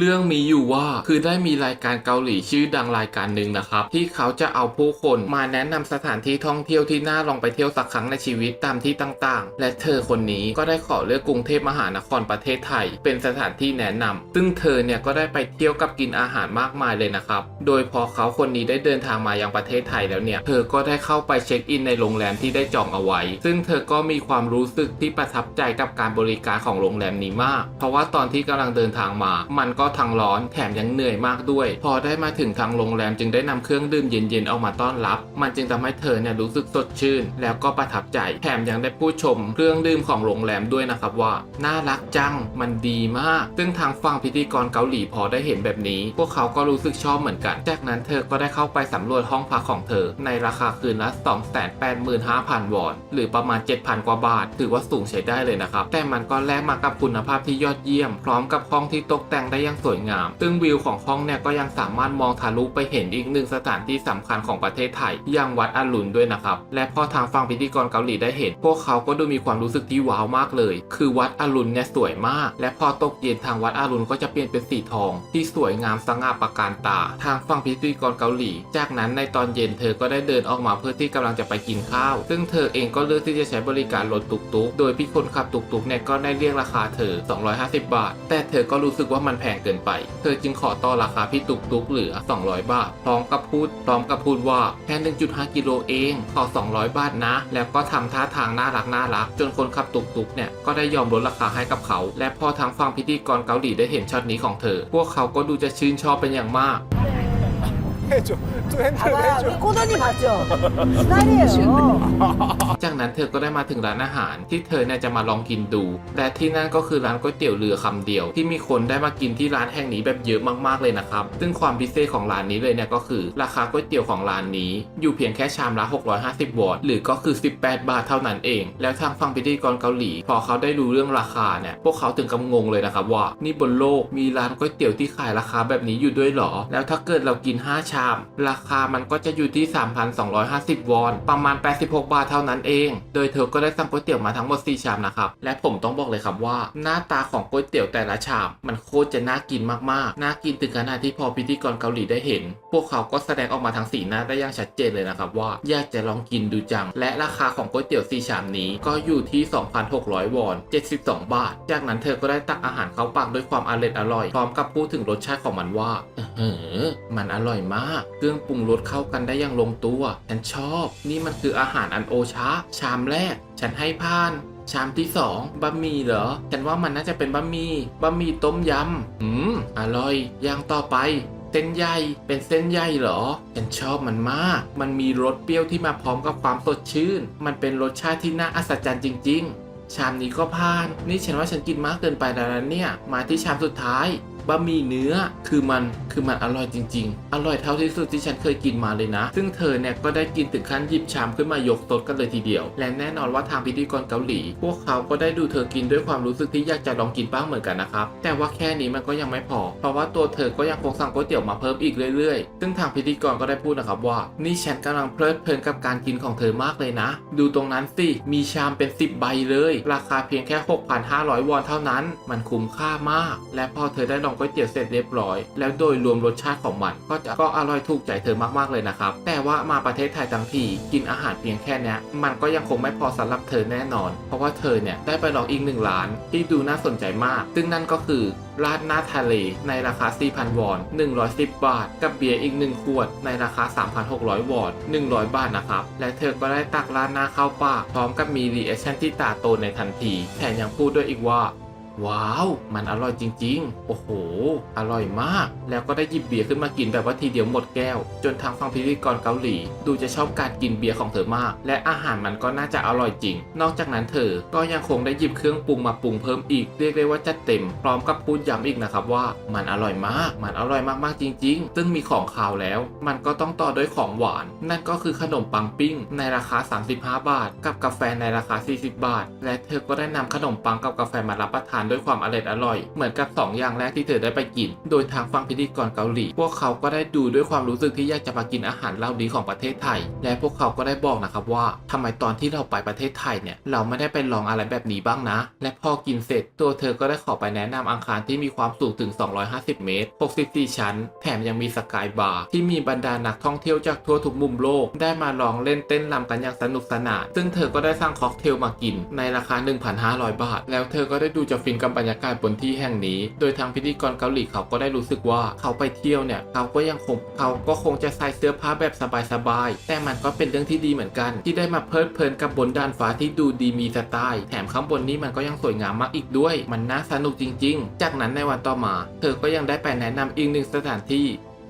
เรื่องมีอยู่ว่าคือได้มีรายการเกาหลีชื่อดังรายการหนึ่งนะครับ ที่เขาจะเอาผู้คนมาแนะนำสถานที่ท่องเที่ยวที่น่าลองไปเที่ยวสักครั้งในชีวิตตามที่ต่างๆ และเธอคนนี้ก็ได้ขอเลือกกรุงเทพมหานครประเทศไทย เป็นสถานที่แนะนำซึ่งเธอเนี่ยก็ได้ไปเที่ยวกับกินอาหารมากมายเลยนะครับ โดยพอเขาคนนี้ได้เดินทางมายังประเทศไทยแล้วเนี่ย เธอก็ได้เข้าไปเช็คอินในโรงแรมที่ได้จองเอาไว้ ซึ่งเธอก็มีความรู้สึกที่ประทับใจกับการบริการของโรงแรมนี้มาก เพราะว่าตอนที่กำลังเดินทางมา มันก็็ทั้งร้อนแถมยังเหนื่อยมากด้วย พอได้มาถึงทางโรงแรมจึงได้นำเครื่องดื่มเย็นๆออกมาต้อนรับ มันจึงทำให้เธอเนี่ยรู้สึกสดชื่น แล้วก็ประทับใจ แถมยังได้พูดชมเครื่องดื่มของโรงแรมด้วยนะครับว่า น่ารักจังมันดีมาก ซึ่งทางฝั่งพิธีกรเกาหลีพอได้เห็นแบบนี้ พวกเขาก็รู้สึกชอบเหมือนกัน จากนั้นเธอก็ได้เข้าไปสำรวจห้องพักของเธอ ในราคาคืนละ 285,000 วอน หรือประมาณ 7,000 กว่าบาท ถือว่าสูงใช้ได้เลยนะครับ แต่มันก็แลกมากับคุณภาพที่ยอดเยี่ยม พร้อมกับห้องที่ตกแต่งได้อย่างสวยงาม ซึ่งวิวของห้องเนี่ยก็ยังสามารถมองทะลุไปเห็นอีกหนึ่งสถานที่สำคัญของประเทศไทยอย่างวัดอรุณด้วยนะครับ และพอทางฝั่งพิธีกรเกาหลีได้เห็น พวกเขาก็ดูมีความรู้สึกที่ว้าวมากเลย คือวัดอรุณเนี่ยสวยมาก และพอตกเย็นทางวัดอรุณก็จะเปลี่ยนเป็นสีทอง ที่สวยงามสง่าประการตา ทางฝั่งพิธีกรเกาหลี จากนั้นในตอนเย็นเธอก็ได้เดินออกมาเพื่อที่กำลังจะไปกินข้าว ซึ่งเธอเองก็เลือกที่จะใช้บริการรถตุกตุกโดยพี่คนขับตุกตุกเนี่ยก็ได้เรียกราคาเธอ 250 บาท แต่เธอก็รู้สึกว่ามันแพงเกินไป เธอจึงขอต่อราคาพี่ตุกตุกเหลือ 200 บาท พร้อมกับพูดพร้อมกับพูดว่าแค่1.5 กิโลเอง ขอ 200 บาทนะ แล้วก็ทำท่าทางน่ารักน่ารัก จนคนขับตุกตุกเนี่ย ก็ได้ยอมลดราคาให้กับเขา และพอทางฟังพิธีกรเกาหลีได้เห็นช็อตนี้ของเธอ พวกเขาก็ดูจะชื่นชอบเป็นอย่างมาก 해줘. 좀 핸들 봐봐요. 해줘. 우리 꼬돈이 봤죠? 스타일이에요. จากนั้นเธอก็ได้มาถึงร้านอาหารที่เธอเนี่ยจะมาลองกินดู และที่นั่นก็คือร้านก๋วยเตี๋ยวเรือคำเดียว ที่มีคนได้มากินที่ร้านแห่งนี้แบบเยอะมากๆเลยนะครับ ซึ่งความพิเศษของร้านนี้เลยเนี่ยก็คือ ราคาก๋วยเตี๋ยวของร้านนี้ อยู่เพียงแค่ชามละ 650 วอนหรือก็คือ 18 บาทเท่านั้นเอง แล้วทางฝั่งพิธีกรเกาหลี พอเขาได้รู้เรื่องราคาเนี่ย พวกเขาถึงกับงงเลยนะครับว่า นี่บนโลกมีร้านก๋วยเตี๋ยวที่ขายราคาแบบนี้อยู่ด้วยเหรอ แล้วถ้าเกิดเรากิน 5 ช าม ราคามันก็จะอยู่ที่ 3,250 วอน ประมาณ 86 บาทเท่านั้นเอง โดยเธอก็ได้สั่งก๋วยเตี๋ยวมาทั้งหมด 4 ชามนะครับ และผมต้องบอกเลยครับว่า หน้าตาของก๋วยเตี๋ยวแต่ละชาม มันโคตรจะน่ากินมากๆ น่ากินถึงขนาดที่พอพิธีกรเกาหลีได้เห็น พวกเขาก็แสดงออกมาทางสีหน้าได้อย่างชัดเจนเลยนะครับว่าอยากจะลองกินดูจัง และราคาของก๋วยเตี๋ยว4ชามนี้ก็อยู่ที่ 2,600 วอน 72 บาท จากนั้นเธอก็ได้ตักอาหารเข้าปากด้วยความอร่อยอร่อย พร้อมกับพูดถึงรสชาติของมันว่าเออมันอร่อยมากเครื่องปรุงรสเข้ากันได้อย่างลงตัว ฉันชอบ นี่มันคืออาหารอันโอชะ ชามแรก ฉันให้ผ่านชามที่สองบะหมี่เหรอ ฉันว่ามันน่าจะเป็นบะหมี่บะหมี่ต้มยำอืม อร่อย อย่างต่อไป เส้นใยเป็นเส้นใยเหรอ ฉันชอบมันมาก มันมีรสเปรี้ยวที่มาพร้อมกับความสดชื่น มันเป็นรสชาติที่น่าอัศจรรย์จริง ๆ ชามนี้ก็ผ่าน นี่ฉันว่าฉันกินมากเกินไปแล้วนะเนี่ย มาที่ชามสุดท้าย บะหมี่เนื้อคือมันคือมันอร่อยจริง ๆ อร่อยเท่าที่สุดที่ฉันเคยกินมาเลยนะ ซึ่งเธอเนี่ยก็ได้กินถึงขั้นหยิบชามขึ้นมายกโต๊ะกันเลยทีเดียว และแน่นอนว่าทางพิธีกรเกาหลี พวกเขาก็ได้ดูเธอกินด้วยความรู้สึกที่อยากจะลองกินบ้างเหมือนกันนะครับ แต่ว่าแค่นี้มันก็ยังไม่พอ เพราะว่าตัวเธอก็ยังคงสั่งก๋วยเตี๋ยวมาเพิ่มอีกเรื่อยๆ ซึ่งทางพิธีกรก็ได้พูดนะครับว่า นี่ฉันกำลังเพลิดเพลินกับการกินของเธอมากเลยนะ ดูตรงนั้นสิ มีชามเป็น 10 ใบเลย ราคาเพียงแค่ 6,500 วอนเท่านั้น มันคุ้มค่ามาก และพอเธอได้ลองก๋วยเตี๋ยวเสร็จเรียบร้อย แล้วโดยรวมรสชาติของมันก็จะก็อร่อยถูกใจเธอมากๆเลยนะครับ แต่ว่ามาประเทศไทยทั้งทีกินอาหารเพียงแค่นี้มันก็ยังคงไม่พอสำหรับเธอแน่นอน เพราะว่าเธอเนี่ยได้ไปลองอีกหนึ่งร้าน ที่ดูน่าสนใจมาก ซึ่งนั่นก็คือราดหน้าทะเลในราคา 4,000 วอน 110 บาท กับเบียร์อีก 1 ขวด ในราคา 3,600 วอน 100 บาทนะครับ และเธอก็ได้ตักราดหน้าเข้าปากพร้อมกับมีรีแอคชั่นที่ตาโตในทันที แถมยังพูดด้วยอีกว่า ว้าว มันอร่อยจริง ๆ โอ้โห อร่อยมาก แล้วก็ได้หยิบเบียร์ขึ้นมากินแบบว่าทีเดียวหมดแก้ว จนทางฝั่งพิธีกรเกาหลี ดูจะชอบการกินเบียร์ของเธอมาก และอาหารมันก็น่าจะอร่อยจริง นอกจากนั้นเธอ ก็ยังคงได้หยิบเครื่องปรุงมาปรุงเพิ่มอีก เรียกได้ว่าจัดเต็ม พร้อมกับพูดย้ำอีกนะครับว่า มันอร่อยมาก มันอร่อยมากๆจริง ๆ ซึ่งมีของขาวแล้ว มันก็ต้องต่อด้วยของหวาน นั่นก็คือขนมปังปิ้ง ในราคา 35 บาท กับกาแฟในราคา 40 บาท และเธอก็ได้นำขนมปังกับกาแฟมารับประทานานด้วยความอร่อยอร่อย เหมือนกับสองอย่างแรกที่เธอได้ไปกิน โดยทางฝั่งพิธีกรเกาหลี พวกเขาก็ได้ดูด้วยความรู้สึกที่อยากจะมากินอาหารเหล่านี้ของประเทศไทย และพวกเขาก็ได้บอกนะครับว่าทำไมตอนที่เราไปประเทศไทยเนี่ยเราไม่ได้ไปลองอะไรแบบนี้บ้างนะ และพอกินเสร็จตัวเธอก็ได้ขอไปแนะนำอังคารที่มีความสูงถึง 250 เมตร 64 ชั้น แถมยังมีสกายบาร์ที่มีบรรดานักท่องเที่ยวจากทั่วทุกมุมโลก ได้มาลองเล่นเต้นรำกันอย่างสนุกสนาน ซึ่งเธอก็ได้สั่งค็อกเทลมากินในราคา 1,500 บาท แล้วเธอก็ได้ดูจะฟินกับบรรยากาศบนที่แห่งนี้ โดยทางพิธีกรเกาหลีเขาก็ได้รู้สึกว่าเขาไปเที่ยวเนี่ยเขาก็ยังคงเขาก็คงจะใส่เสื้อผ้าแบบสบายๆแต่มันก็เป็นเรื่องที่ดีเหมือนกัน ที่ได้มาเพลิดเพลินกับบนด้านฟ้าที่ดูดีมีสไตล์แถมข้างบนนี้มันก็ยังสวยงามมากอีกด้วย มันน่าสนุกจริง ๆ จากนั้นในวันต่อมา เธอก็ยังได้ไปแนะนำอีกหนึ่งสถานที่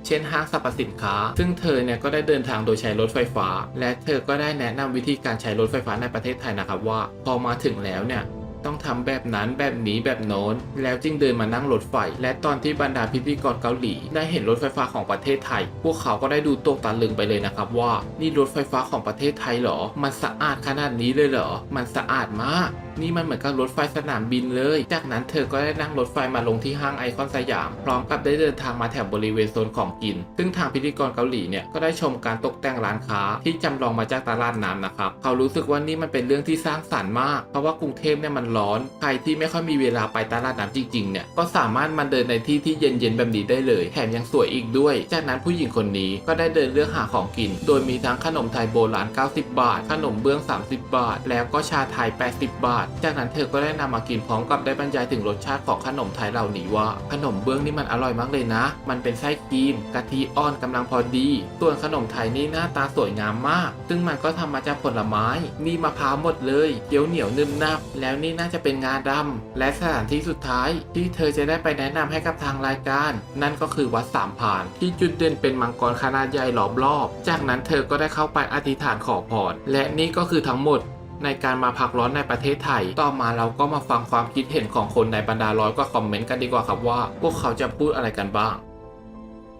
เช่นห้างสรรพสินค้า ซึ่งเธอเนี่ยก็ได้เดินทางโดยใช้รถไฟฟ้า และเธอก็ได้แนะนำวิธีการใช้รถไฟฟ้าในประเทศไทยนะครับว่า พอมาถึงแล้วเนี่ย ต้องทำแบบนั้นแบบนี้แบบโน้น แล้วจึงเดินมานั่งรถไฟ และตอนที่บรรดาพิธีกรเกาหลี ได้เห็นรถไฟฟ้าของประเทศไทย พวกเขาก็ได้ดูตกตาลึงไปเลยนะครับว่า นี่รถไฟฟ้าของประเทศไทยเหรอ มันสะอาดขนาดนี้เลยเหรอ มันสะอาดมากนี่มันเหมือนกับรถไฟสนามบินเลย จากนั้นเธอก็ได้นั่งรถไฟมาลงที่ห้างไอคอนสยาม พร้อมกับได้เดินทางมาแถบบริเวณโซนของกิน ซึ่งทางพิธีกรเกาหลีเนี่ยก็ได้ชมการตกแต่งร้านค้าที่จำลองมาจากตลาดน้ำนะครับ เขารู้สึกว่านี่มันเป็นเรื่องที่สร้างสรรค์มาก เพราะว่ากรุงเทพเนี่ยมันร้อน ใครที่ไม่ค่อยมีเวลาไปตลาดน้ำจริงๆเนี่ยก็สามารถมาเดินในที่ที่เย็นๆแบบนี้ได้เลย แถมยังสวยอีกด้วย จากนั้นผู้หญิงคนนี้ก็ได้เดินเลือกหาของกิน โดยมีทั้งขนมไทยโบราณ 90 บาท ขนมเบื้อง 30 บาท แล้วก็ชาไทย 80 บาทจากนั้นเธอก็ได้นำมากินพร้อมกับได้บรรยายถึงรสชาติของขนมไทยเหล่านี้ว่า ขนมเบื้องนี่มันอร่อยมากเลยนะ มันเป็นไส้ครีมกะทิอ่อนกำลังพอดี ส่วนขนมไทยนี่หน้าตาสวยงามมาก ซึ่งมันก็ทำมาจากผลไม้ นี่มะพร้าวหมดเลยเกี๊ยวเหนียวนุ่มนับ แล้วนี่น่าจะเป็นงาดำและสถานที่สุดท้าย ที่เธอจะได้ไปแนะนำให้กับทางรายการ นั่นก็คือวัดสามพราน ที่จุดเด่นเป็นมังกรขนาดใหญ่ล้อมรอบ จากนั้นเธอก็ได้เข้าไปอธิษฐานขอพรและนี่ก็คือทั้งหมด ในการมาพักร้อนในประเทศไทย ต่อมาเราก็มาฟังความคิดเห็นของคนในบรรดาร้อยกว่าคอมเมนต์กันดีกว่าครับว่า พวกเขาจะพูดอะไรกันบ้าง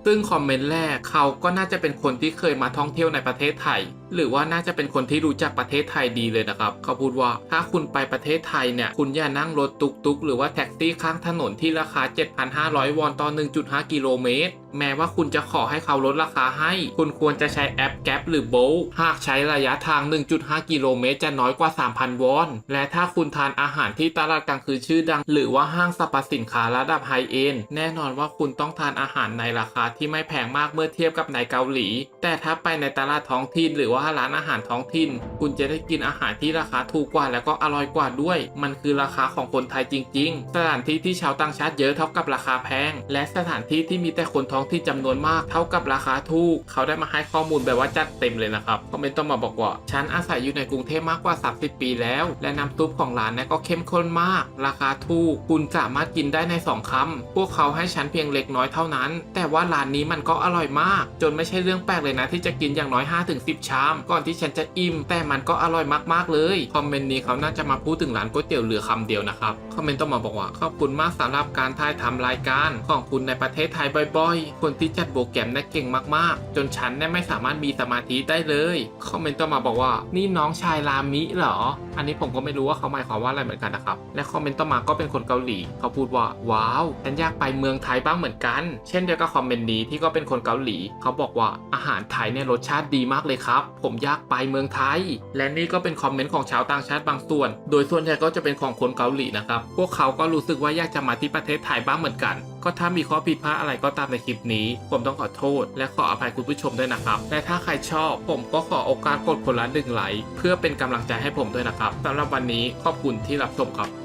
ซึ่งคอมเมนต์แรกเขาก็น่าจะเป็นคนที่เคยมาท่องเที่ยวในประเทศไทยหรือว่าน่าจะเป็นคนที่รู้จักประเทศไทยดีเลยนะครับ เขาพูดว่าถ้าคุณไปประเทศไทยเนี่ย คุณอย่านั่งรถตุกๆหรือว่าแท็กซี่ข้างถนนที่ราคา 7,500 วอนต่อ 1.5 กิโลเมตร แม้ว่าคุณจะขอให้เขาลดราคาให้ คุณควรจะใช้แอปแก p หรือโบลหากใช้ระยะทาง 1.5 กิโลเมตรจะน้อยกว่า 3,000 วอน และถ้าคุณทานอาหารที่ตลาดกลางคืนชื่อดัง หรือว่าห้างสรรพสินค้าระดับไฮเอ็นแน่นอนว่าคุณต้องทานอาหารในราคาที่ไม่แพงมากเมื่อเทียบกับในเกาหลี แต่ถ้าไปในตลาดท้องถิ่นหรือว่าร้านอาหารท้องถิ่น คุณจะได้กินอาหารที่ราคาถูกกว่าแล้วก็อร่อยกว่าด้วย มันคือราคาของคนไทยจริง ๆ สถานที่ที่ชาวต่างชาติเยอะเท่ากับราคาแพง และสถานที่ที่มีแต่คนท้องถิ่นจำนวนมากเท่ากับราคาถูก เขาได้มาให้ข้อมูลแบบว่าจัดเต็มเลยนะครับคอมเมนต์ต้องมาบอกว่าฉันอาศัยอยู่ในกรุงเทพมากกว่า 30 ปีแล้ว และน้ำซุปของร้านนี่ยก็เข้มข้นมาก ราคาถูก คุณสามารถกินได้ใน 2คำพวกเขาให้ฉันเพียงเล็กน้อยเท่านั้น แต่ว่าร้านนี้มันก็อร่อยมาก จนไม่ใช่เรื่องแปลกเลยนะที่จะกินอย่างน้อย 5-10 ชามก่อนที่ฉันจะอิ่ม แต่มันก็อร่อยมากๆเลย คอมเมนต์นี้เขาน่าจะมาพูดถึงร้านก๋วยเตี๋ยวเรือคำเดียวนะครับ คอมเมนต์ต้องมาบอกว่าขอบคุณมากสำหรับการถ่ายทำรายการของคุณในประเทศไทยบ่อยๆ คนที่จัดโปรแกรมได้เก่งมากๆ จนฉันเนี่ยไม่สามารถมีสมาธิได้เลย คอมเมนต์ต้องมาบอกว่า นี่น้องชายรามิเหรอ อันนี้ผมก็ไม่รู้ว่าเขาหมายความว่าอะไรเหมือนกันนะครับ และคอมเมนต์ต่อมาก็เป็นคนเกาหลี เขาพูดว่า ว้าวฉันอยากไปเมืองไทยบ้างเหมือนกัน เช่นเดียวกับคอมเมนต์นี้ที่ก็เป็นคนเกาหลี เขาบอกว่าอาหารไทยเนี่ยรสชาติดีมากเลยครับ ผมยากไปเมืองไทย และนี่ก็เป็นคอมเมนต์ของชาวต่างชาติบางส่วน โดยส่วนใหญ่ก็จะเป็นของคนเกาหลีนะครับ พวกเขาก็รู้สึกว่าอยากจะมาที่ประเทศไทยบ้างเหมือนกัน ก็ถ้ามีข้อผิดพลาดอะไรก็ตามในคลิปนี้ ผมต้องขอโทษ และขออภัยคุณผู้ชมด้วยนะครับ และถ้าใครชอบ ผมก็ขอโอกาสกดคนละหนึ่งไลค์เพื่อเป็นกำลังใจให้ผมด้วยนะครับสำหรับวันนี้ขอบคุณที่รับชมครับ